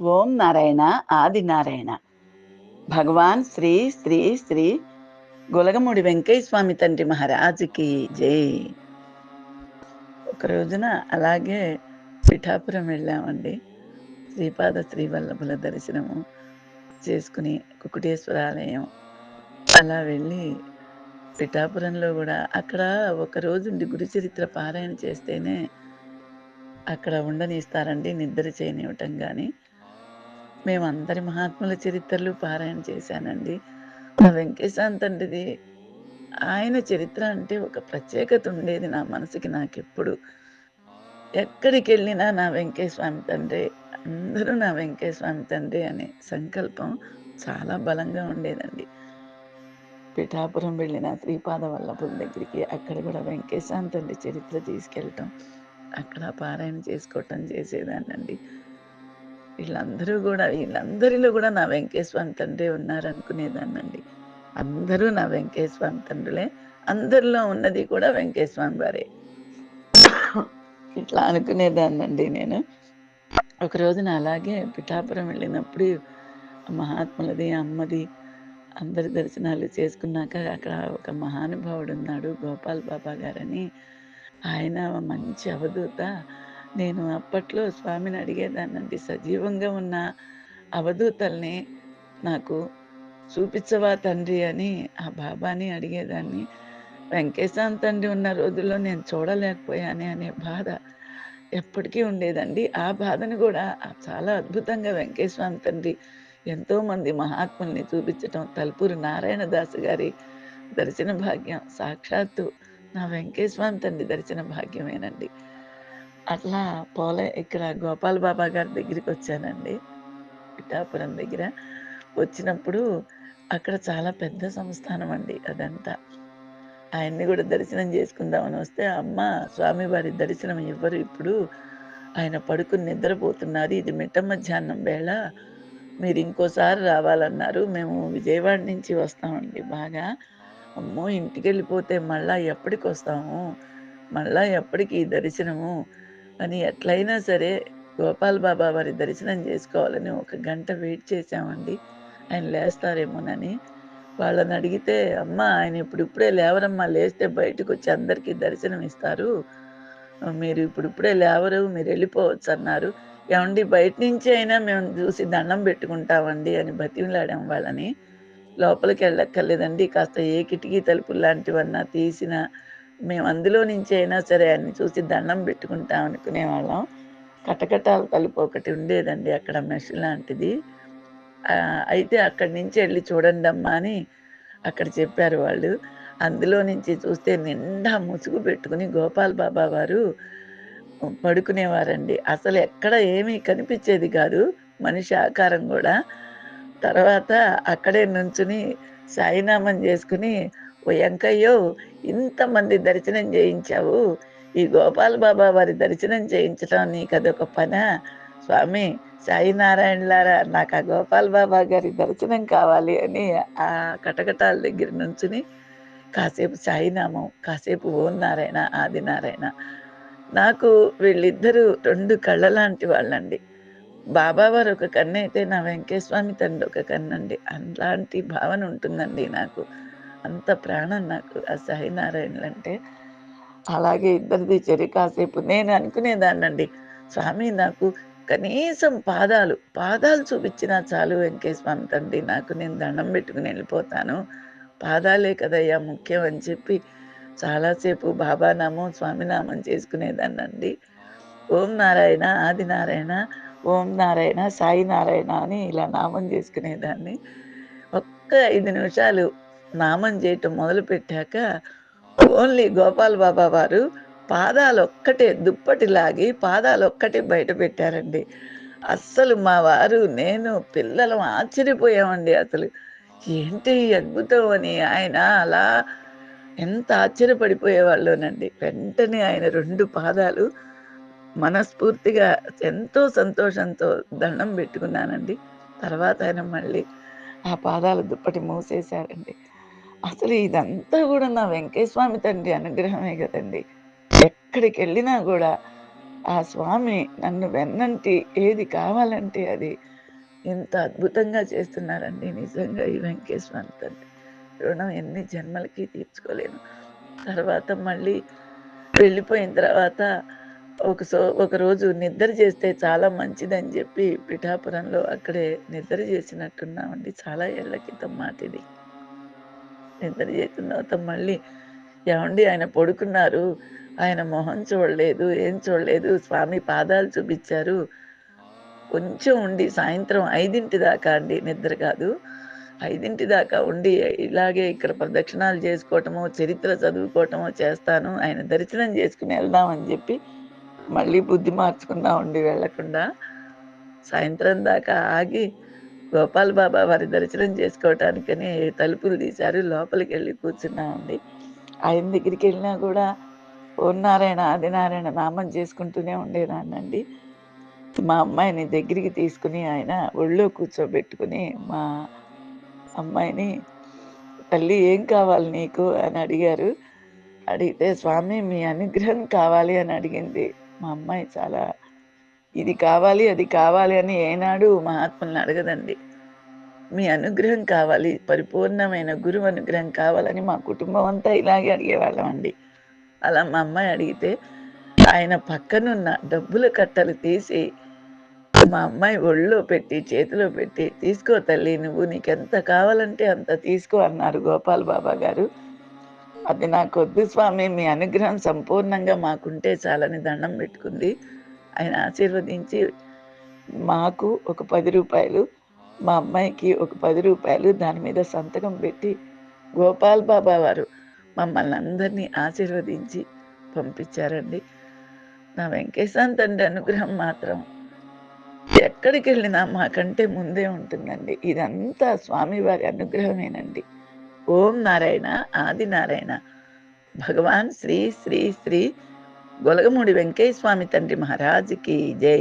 ఓం నారాయణ ఆది నారాయణ. భగవాన్ శ్రీ శ్రీ శ్రీ గులగముడి వెంకయ్య స్వామి తండ్రి మహారాజుకి జై. ఒక రోజున అలాగే పిఠాపురం వెళ్ళామండి. శ్రీపాద శ్రీవల్లభుల దర్శనము చేసుకుని కుకుటేశ్వర ఆలయం. అలా వెళ్ళి పిఠాపురంలో కూడా అక్కడ ఒక రోజు గురు చరిత్ర పారాయణ చేస్తేనే అక్కడ ఉండనిస్తారండి నిద్ర చేయనివ్వటం కానీ మేము అందరి మహాత్ముల చరిత్రలు పారాయణ చేశానండి. ఆ వెంకటేశాంత్ తండ్రిది ఆయన చరిత్ర అంటే ఒక ప్రత్యేకత ఉండేది నా మనసుకి నాకెప్పుడు. ఎక్కడికి వెళ్ళినా నా వెంకటేశ్వామి తండ్రి అందరూ నా వెంకటేశ్వామి తండ్రి అనే సంకల్పం చాలా బలంగా ఉండేదండి. పిఠాపురం వెళ్ళిన శ్రీపాద వల్లభుల దగ్గరికి అక్కడ కూడా వెంకటేశాంత్ తండ్రి చరిత్ర తీసుకెళ్ళటం. అక్కడ పారాయణ చేసుకోవటం చేసేదాన్నండి. వీళ్ళందరూ కూడా వీళ్ళందరిలో కూడా నా వెంకటేశ్వరం తండ్రి ఉన్నారు అనుకునేదాన్నండి అందరూ నా వెంకటేశ్వరం తండ్రులే. అందరిలో ఉన్నది కూడా వెంకటేశ్వరం వారే ఇట్లా అనుకునేదాన్నండి నేను. ఒక రోజున అలాగే పిఠాపురం వెళ్ళినప్పుడు మహాత్ములది అమ్మది అందరి దర్శనాలు చేసుకున్నాక అక్కడ ఒక మహానుభావుడు ఉన్నాడు గోపాల్ బాబా గారని. ఆయన మంచి అవధూత. నేను అప్పట్లో స్వామిని అడిగేదానండి సజీవంగా ఉన్న అవధూతల్ని నాకు చూపించవా తండ్రి అని ఆ బాబాని అడిగేదాన్ని. వెంకటేశ్వర తండ్రి ఉన్న రోజుల్లో నేను చూడలేకపోయానే అనే బాధ ఎప్పటికీ ఉండేదండి. ఆ బాధను కూడా చాలా అద్భుతంగా వెంకటేశ్వర తండ్రి ఎంతోమంది మహాత్ముల్ని చూపించటం తలుపూరు నారాయణ దాసు గారి దర్శన భాగ్యం సాక్షాత్తు నా వెంకటేశ్వర తండ్రి దర్శన భాగ్యమేనండి. అట్లా పోలే ఇక్కడ గోపాల్ బాబా గారి దగ్గరికి వచ్చానండి. పిఠాపురం దగ్గర. వచ్చినప్పుడు అక్కడ చాలా పెద్ద సంస్థానం అండి అదంతా. ఆయన్ని కూడా దర్శనం చేసుకుందామని వస్తే అమ్మ స్వామివారి దర్శనం ఇవ్వరు ఇప్పుడు. ఆయన పడుకుని నిద్రపోతున్నారు. ఇది మిట్ట మధ్యాహ్నం వేళ. మీరు ఇంకోసారి రావాలన్నారు. మేము విజయవాడ నుంచి వస్తామండి బాగా. అమ్మో ఇంటికి వెళ్ళిపోతే మళ్ళా ఎప్పటికి వస్తాము? మళ్ళా ఎప్పటికి దర్శనము? అని ఎట్లయినా సరే గోపాల్ బాబా వారి దర్శనం చేసుకోవాలని ఒక గంట వెయిట్ చేశామండి. ఆయన లేస్తారేమోనని. వాళ్ళని అడిగితే అమ్మ ఆయన ఇప్పుడిప్పుడే లేవరమ్మా లేస్తే బయటకు వచ్చి అందరికీ దర్శనం ఇస్తారు. మీరు ఇప్పుడిప్పుడే లేవరు మీరు వెళ్ళిపోవచ్చు అన్నారు. ఏమండి బయట నుంచి అయినా మేము చూసి దండం పెట్టుకుంటామండి అని బతిమిలాడాం వాళ్ళని. లోపలికి వెళ్ళక్కర్లేదండి కాస్త ఏ కిటికీ తలుపులు లాంటివన్నా తీసిన మేము అందులో నుంచి అయినా సరే అన్ని చూసి దండం పెట్టుకుంటాం అనుకునేవాళ్ళం. కటకటాల తలుపు ఒకటి ఉండేదండి అక్కడ మెష్ లాంటిది. అయితే అక్కడి నుంచి వెళ్ళి చూడండి అమ్మా అని అక్కడ చెప్పారు వాళ్ళు. అందులో నుంచి చూస్తే నిండా ముసుగు పెట్టుకుని గోపాల్ బాబా వారు పడుకునేవారండి. అసలు ఎక్కడ ఏమీ కనిపించేది కాదు మనిషి ఆకారం కూడా. తర్వాత అక్కడే నుంచుని సాయినామం చేసుకుని ఓ వెంకయ్యో ఇంతమంది దర్శనం చేయించావు. ఈ గోపాల్ బాబా వారి దర్శనం చేయించడం నీకు అదొక పన? స్వామి సాయినారాయణలారా నాకు ఆ గోపాల్ బాబా గారి దర్శనం కావాలి అని ఆ కటకటాల దగ్గర నుంచుని కాసేపు సాయినామం కాసేపు ఓం నారాయణ ఆదినారాయణ నాకు వీళ్ళిద్దరూ రెండు కళ్ళ లాంటి వాళ్ళండి బాబావారు ఒక కన్ను అయితే నా వెంకటేశ్వామి తండ్రి ఒక కన్నండి. అలాంటి భావన ఉంటుందండి నాకు. అంత ప్రాణం నాకు ఆ సాయినారాయణలు అంటే. అలాగే ఇద్దరిది చెరి కాసేపు. నేను అనుకునేదాన్నండి స్వామి నాకు కనీసం పాదాలు పాదాలు చూపించినా చాలు వెంకటస్వామి తండ్రి నాకు నేను దండం పెట్టుకుని వెళ్ళిపోతాను. పాదాలే కదయ్యా ముఖ్యం అని చెప్పి చాలాసేపు బాబానామం స్వామినామం చేసుకునేదాన్నండి. ఓం నారాయణ ఆది నారాయణ ఓం నారాయణ సాయి నారాయణ అని ఇలా నామం చేసుకునేదాన్ని. ఒక్క ఐదు నిమిషాలు నామం చేయటం మొదలు పెట్టాక ఓన్లీ గోపాల్ బాబా వారు పాదాలు ఒక్కటే దుప్పటి లాగి పాదాలు ఒక్కటే బయట పెట్టారండి. అస్సలు మా వారు నేను పిల్లలు ఆశ్చర్యపోయామండి అసలు. ఏంటి అద్భుతం అని ఆయన అలా ఎంత ఆశ్చర్యపడిపోయేవాళ్ళోనండి. వెంటనే ఆయన రెండు పాదాలు మనస్ఫూర్తిగా ఎంతో సంతోషంతో దండం పెట్టుకున్నానండి. తర్వాత ఆయన మళ్ళీ ఆ పాదాల దుప్పటి మూసేశారండి. అసలు ఇదంతా కూడా నా వెంకటస్వామి తండ్రి అనుగ్రహమే కదండి. ఎక్కడికి వెళ్ళినా కూడా ఆ స్వామి నన్ను వెన్నంటి ఏది కావాలంటే అది ఎంత అద్భుతంగా చేస్తున్నారండి నిజంగా ఈ వెంకటేశ్వర తండ్రి. రుణం ఎన్ని జన్మలకి తీర్చుకోలేను. తర్వాత మళ్ళీ వెళ్ళిపోయిన తర్వాత ఒక సో ఒకరోజు నిద్ర చేస్తే చాలా మంచిదని చెప్పి పిఠాపురంలో అక్కడే నిద్ర చేసినట్టున్నామండి. చాలా ఏళ్ళ క్రితం మాట ఇది నిద్ర చేసిన తర్వాత మళ్ళీ ఏమండి? ఆయన పడుకున్నారు. ఆయన మొహం చూడలేదు ఏం చూడలేదు. స్వామి పాదాలు చూపించారు. కొంచెం ఉండి సాయంత్రం ఐదింటి దాకా అండి నిద్ర కాదు. ఐదింటి దాకా ఉండి ఇలాగే ఇక్కడ ప్రదక్షిణాలు చేసుకోవటమో చరిత్ర చదువుకోవటమో చేస్తాను. ఆయన దర్శనం చేసుకుని వెళ్దామని చెప్పి మళ్ళీ బుద్ధి మార్చుకుందాం ఉండి వెళ్ళకుండా సాయంత్రం దాకా ఆగి గోపాల్ బాబా వారి దర్శనం చేసుకోవటానికని తలుపులు తీశారు. లోపలికి వెళ్ళి కూర్చున్నామండి. ఆయన దగ్గరికి వెళ్ళినా కూడా ఓం నారాయణ ఆదినారాయణ నామం చేసుకుంటూనే ఉండేదాన్నండి మా అమ్మాయిని దగ్గరికి తీసుకుని ఆయన ఒళ్ళో కూర్చోబెట్టుకుని మా అమ్మాయిని తల్లి ఏం కావాలి నీకు? అని అడిగారు. అడిగితే స్వామి మీ అనుగ్రహం కావాలి అని అడిగింది. మా అమ్మాయి చాలా ఇది కావాలి అది కావాలి అని ఏనాడు మహాత్ములను అడగదండి. మీ అనుగ్రహం కావాలి పరిపూర్ణమైన గురువు అనుగ్రహం కావాలని మా కుటుంబం అంతా ఇలాగే అడిగేవాళ్ళం అండి. అలా మా అమ్మాయి అడిగితే ఆయన పక్కనున్న డబ్బుల కట్టలు తీసి మా అమ్మాయి ఒళ్ళో పెట్టి చేతిలో పెట్టి తీసుకో తల్లి నువ్వు నీకెంత కావాలంటే అంత తీసుకో అన్నారు గోపాల్ బాబా గారు. అది నాకు వద్దు స్వామి మీ అనుగ్రహం సంపూర్ణంగా మాకుంటే చాలని దండం పెట్టుకుంది. ఆయన ఆశీర్వదించి మాకు ఒక పది రూపాయలు మా అమ్మాయికి ఒక పది రూపాయలు దాని మీద సంతకం పెట్టి గోపాల్ బాబా వారు మమ్మల్ని అందరినీ ఆశీర్వదించి పంపించారండి. నా వెంకటేశ్వర తండ్రి అనుగ్రహం మాత్రం ఎక్కడికి వెళ్ళినా మాకంటే ముందే ఉంటుందండి. ఇదంతా స్వామివారి అనుగ్రహమేనండి. ఓం నారాయణ ఆది నారాయణ. భగవాన్ శ్రీ శ్రీ శ్రీ గొలగమూడి వెంకయ్య స్వామి తండ్రి మహారాజుకి జై.